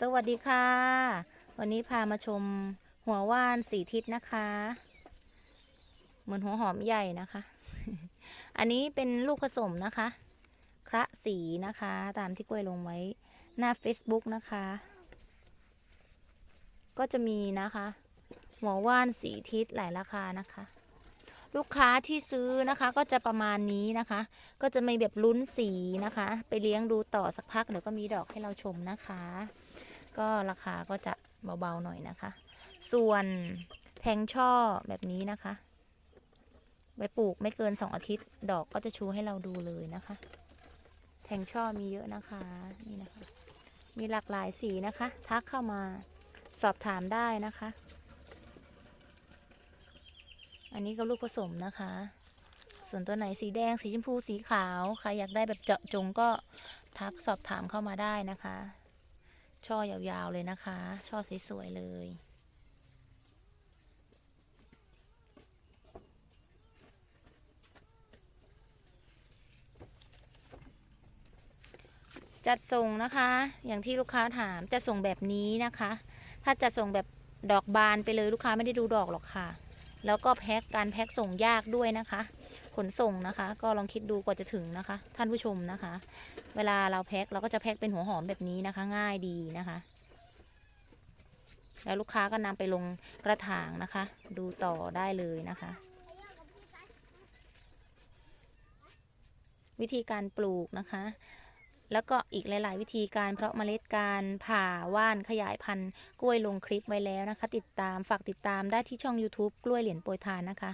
สวัสดีค่ะ วันนี้พามาชมหัวว่านสีทิศนะคะ เหมือนหัวหอมใหญ่นะคะ อันนี้เป็นลูกผสมนะคะคระสีนะคะ ตามที่กล้วยลงไว้หน้า Facebook นะคะ ก็จะมีนะคะ หัวว่านสีทิศหลายราคานะคะ ลูกค้าที่ซื้อนะคะก็จะประมาณนี้นะคะ ก็จะมีแบบลุ้นสีนะคะ ไปเลี้ยงดูต่อสักพักเดี๋ยวก็มีดอกให้เราชมนะคะ ก็ราคาก็จะเบาๆหน่อยนะคะ ส่วนแทงช่อแบบนี้นะคะไว้ปลูกไม่เกิน 2 อาทิตย์ ดอกก็จะชูให้เราดูเลยนะคะ แทงช่อมีเยอะนะคะนี่นะคะ มีหลากหลายสีนะคะ ทักเข้ามาสอบถามได้นะคะ อันนี้ก็ลูกผสมนะคะ ส่วนตัวไหนสีแดงสีชมพูสีขาวใครอยากได้แบบเจาะจงก็ทักสอบถามเข้ามาได้นะคะ ช่อยาวๆเลยนะคะ ช่อสวยๆเลยจัดส่งนะคะ อย่างที่ลูกค้าถามจะส่งแบบนี้นะคะ ถ้าจะส่งแบบดอกบานไปเลยลูกค้าไม่ได้ดูดอกหรอกค่ะ แล้วก็แพ็คการแพ็คส่งยากด้วยนะคะ ขนส่งนะคะ ก็ลองคิดดูกว่าจะถึงนะคะ ท่านผู้ชมนะคะ เวลาเราแพ็คเราก็จะแพ็คเป็นหัวหอมแบบนี้นะคะ ง่ายดีนะคะ แล้วลูกค้าก็นำไปลงกระถางนะคะ ดูต่อได้เลยนะคะ วิธีการปลูกนะคะ แล้วก็อีกหลาย ๆ วิธีการเพราะเมล็ดการผ่าว่านขยายพันธุ์กล้วยลงคลิปไว้แล้วนะคะ ติดตามฝากติดตามได้ที่ช่อง YouTube กล้วยเหรียญโปรยทานนะคะ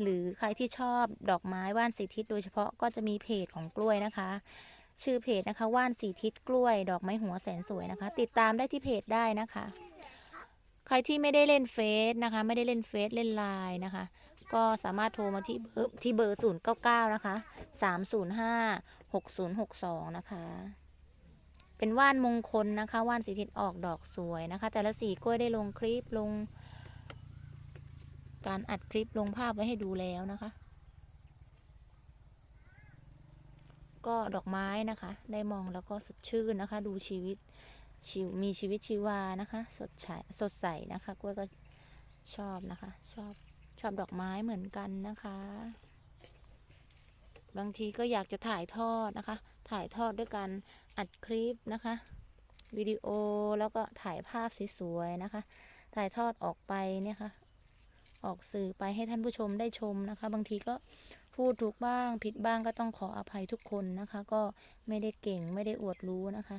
หรือใครที่ชอบดอกไม้ว่านสีทิศโดยเฉพาะก็จะมีเพจของกล้วยนะคะ ชื่อเพจนะคะว่านสีทิศกล้วย ดอกไม้หัวแสนสวยนะคะ ติดตามได้ที่เพจได้นะคะ ใครที่ไม่ได้เล่นเฟซนะคะ ไม่ได้เล่นเฟซเล่นไลน์นะคะก็สามารถโทรมาที่เบอร์ที่เบอร์ 099 นะคะ 305 6062 นะคะ เป็นว่านมงคลนะคะ ว่านสีทิศออกดอกสวยนะคะ แต่ละสีกล้วยได้ลงคลิปลง การอัดคลิปลงภาพไว้ให้ดูแล้วนะคะ ก็ดอกไม้นะคะ ได้มองแล้วก็สดชื่นนะคะ ดูชีวิตชีวมีชีวิตชีวานะคะ สดใสสดใสนะคะกล้วยก็ชอบนะคะ ชอบชอบดอกไม้เหมือนกันนะคะ บางทีก็อยากจะถ่ายทอดนะคะ ถ่ายทอดด้วยการอัดคลิปนะคะวิดีโอแล้วก็ถ่ายภาพสวยๆนะคะ ถ่ายทอดออกไปเนี่ยค่ะ ออกสื่อไปให้ท่านผู้ชมได้ชมนะคะ บางทีก็พูดถูกบ้างผิดบ้างก็ต้องขออภัยทุกคนนะคะ ก็ไม่ได้เก่งไม่ได้อวดรู้นะคะ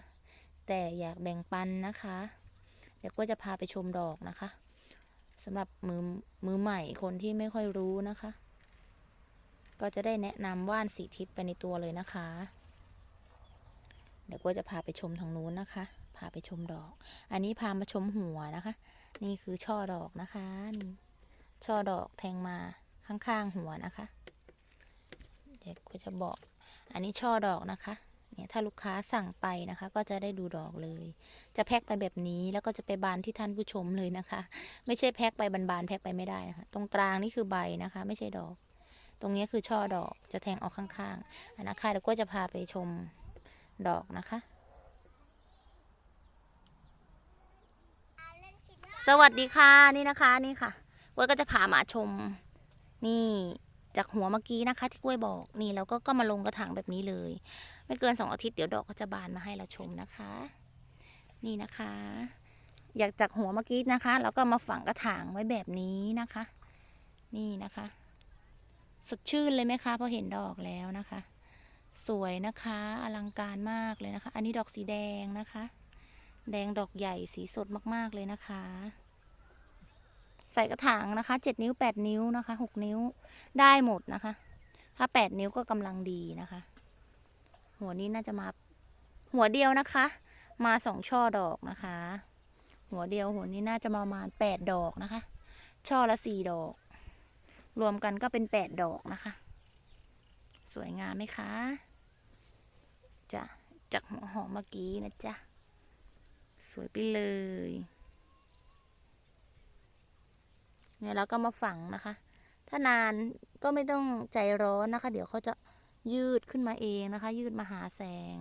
แต่อยากแบ่งปันนะคะ เดี๋ยวก็จะพาไปชมดอกนะคะสำหรับมือมือใหม่คนที่ไม่ค่อยรู้นะคะ ก็จะได้แนะนำว่านสีทิศไปในตัวเลยนะคะ เดี๋ยวก็จะพาไปชมทางนู้นนะคะ พาไปชมดอก อันนี้พามาชมหัวนะคะ นี่คือช่อดอกนะคะนี่ช่อดอกแทงมาข้างๆหัวนะคะ เดี๋ยวก็จะบอก อันนี้ช่อดอกนะคะเนี่ยถ้าลูกค้าสั่งไปนะคะ ก็จะได้ดูดอกเลย จะแพ็คไปแบบนี้แล้วก็จะไปบานที่ท่านผู้ชมเลยนะคะ ไม่ใช่แพ็คไปบานๆแพ็คไปไม่ได้นะคะ ตรงกลางนี่คือใบนะคะ ไม่ใช่ดอก ตรงนี้คือช่อดอกจะแทงออกข้างๆอันนะคะแล้วก็จะพาไปชมดอกนะคะ สวัสดีค่ะนี่นะคะนี่ค่ะกล้วยก็จะพามาชม นี่จากหัวเมื่อกี้นะคะ ที่กล้วยบอกนี่แล้วก็ก็มาลงกระถางแบบนี้เลย ไม่เกินสองอาทิตย์เดี๋ยวดอกก็จะบานมาให้เราชมนะคะ นี่นะคะ อยากจากหัวเมื่อกี้นะคะ แล้วก็มาฝังกระถางไว้แบบนี้นะคะ นี่นะคะ สดชื่นเลยไหมคะพอเห็นดอกแล้วนะคะ สวยนะคะอลังการมากเลยนะคะ อันนี้ดอกสีแดงนะคะ แดงดอกใหญ่สีสดมากๆเลยนะคะ ใส่กระถางนะคะเจ็ดนิ้วแปดนิ้วนะคะหกนิ้วได้หมดนะคะ ถ้าแปดนิ้วก็กำลังดีนะคะ หัวนี้น่าจะมาหัวเดียวนะคะ มาสองช่อดอกนะคะ หัวเดียวหัวนี้น่าจะมาประมาณแปดดอกนะคะ ช่อละสี่ดอก รวมกันก็เป็นแปดดอกนะคะ สวยงามไหมคะจ้ะจากหัวหอมเมื่อกี้นะจ๊ะ สวยไปเลยเนี่ยเราก็มาฝังนะคะ ถ้านานก็ไม่ต้องใจร้อนนะคะ เดี๋ยวเขาจะยืดขึ้นมาเองนะคะ ยืดมาหาแสง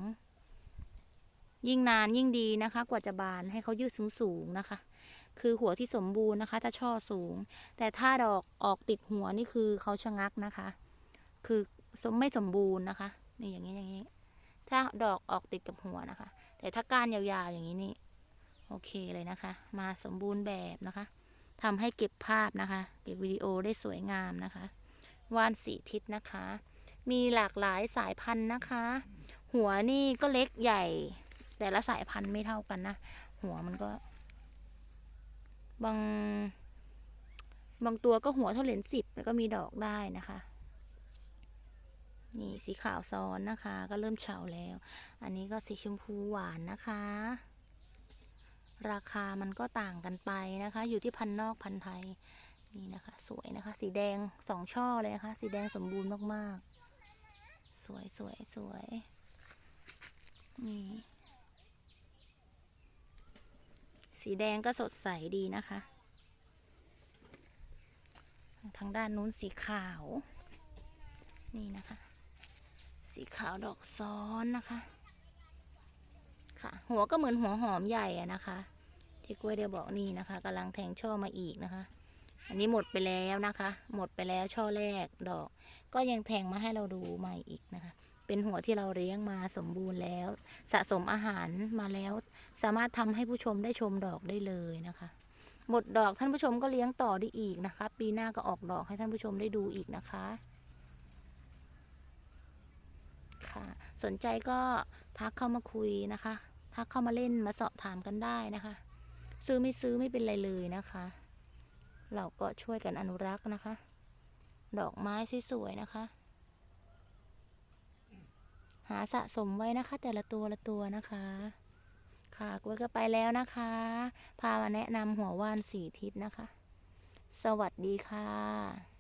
ยิ่งนานยิ่งดีนะคะ กว่าจะบานให้เขายืดสูงสูงๆนะคะ คือหัวที่สมบูรณ์นะคะถ้าช่อสูง แต่ถ้าดอกออกติดหัวนี่คือเขาชะงักนะคะ คือสมไม่สมบูรณ์นะคะ นี่อย่างนี้อย่างนี้ ถ้าดอกออกติดกับหัวนะคะ แต่ถ้าก้านยาวๆอย่างนี้นี่โอเคเลยนะคะ มาสมบูรณ์แบบนะคะทำให้เก็บภาพนะคะ เก็บวิดีโอได้สวยงามนะคะว่านสีทิศนะคะ มีหลากหลายสายพันธุ์นะคะ หัวนี่ก็เล็กใหญ่ แต่ละสายพันธุ์ไม่เท่ากันนะ หัวมันก็ บาง บางตัวก็หัวเท่าเหรียญสิบแล้วก็มีดอกได้นะคะ นี่สีขาวซ้อนนะคะ ก็เริ่มเฉาแล้ว อันนี้ก็สีชมพูหวานนะคะ ราคามันก็ต่างกันไปนะคะ อยู่ที่พันนอกพันไทยนี่นะคะสวยนะคะ สีแดงสองช่อเลยนะคะ สีแดงสมบูรณ์มากๆ สวยสวยสวยนี่ สีแดงก็สดใสดีนะคะ ทางด้านนู้นสีขาว นี่นะคะ สีขาวดอกซ้อนนะคะ ค่ะ หัวก็เหมือนหัวหอมใหญ่อะนะคะ ที่กล้วยเดียวบอกนี่นะคะกำลังแทงช่อมาอีกนะคะ อันนี้หมดไปแล้วนะคะ หมดไปแล้วช่อแรกดอก ก็ยังแทงมาให้เราดูใหม่อีกนะคะ เป็นหัวที่เราเลี้ยงมาสมบูรณ์แล้ว สะสมอาหารมาแล้ว สามารถทำให้ผู้ชมได้ชมดอกได้เลยนะคะ หมดดอกท่านผู้ชมก็เลี้ยงต่อได้อีกนะคะ ปีหน้าก็ออกดอกให้ท่านผู้ชมได้ดูอีกนะคะค่ะสนใจก็ทักเข้ามาคุยนะคะ ทักเข้ามาเล่นมาสอบถามกันได้นะคะ ซื้อไม่ซื้อไม่เป็นไรเลยนะคะ เราก็ช่วยกันอนุรักษ์นะคะ ดอกไม้สวยๆนะคะ หาสะสมไว้นะคะ แต่ละตัวละตัวนะคะ ค่ะกล้วยก็ไปแล้วนะคะ พามาแนะนำหัวว่านสีทิศนะคะ สวัสดีค่ะ